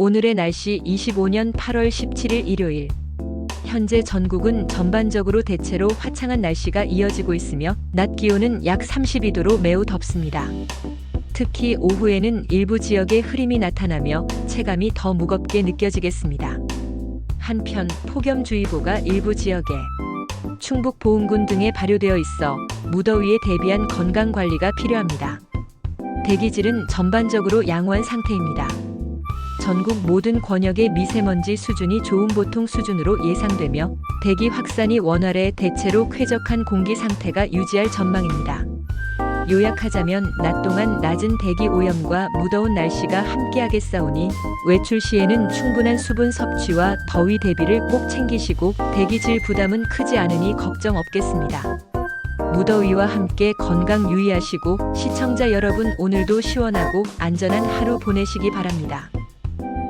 오늘의 날씨 25년 8월 17일 일요일. 현재 전국은 전반적으로 대체로 화창한 날씨가 이어지고 있으며 낮 기온은 약 32도로 매우 덥습니다. 특히 오후에는 일부 지역에 흐림이 나타나며 체감이 더 무겁게 느껴지겠습니다. 한편 폭염주의보가 일부 지역에 충북 보은군 등에 발효되어 있어 무더위에 대비한 건강 관리가 필요합니다. 대기질은 전반적으로 양호한 상태입니다. 전국 모든 권역의 미세먼지 수준이 좋은 보통 수준으로 예상되며 대기 확산이 원활해 대체로 쾌적한 공기 상태가 유지할 전망입니다. 요약하자면 낮 동안 낮은 대기 오염과 무더운 날씨가 함께하겠사오니 외출 시에는 충분한 수분 섭취와 더위 대비를 꼭 챙기시고 대기질 부담은 크지 않으니 걱정 없겠습니다. 무더위와 함께 건강 유의하시고 시청자 여러분 오늘도 시원하고 안전한 하루 보내시기 바랍니다.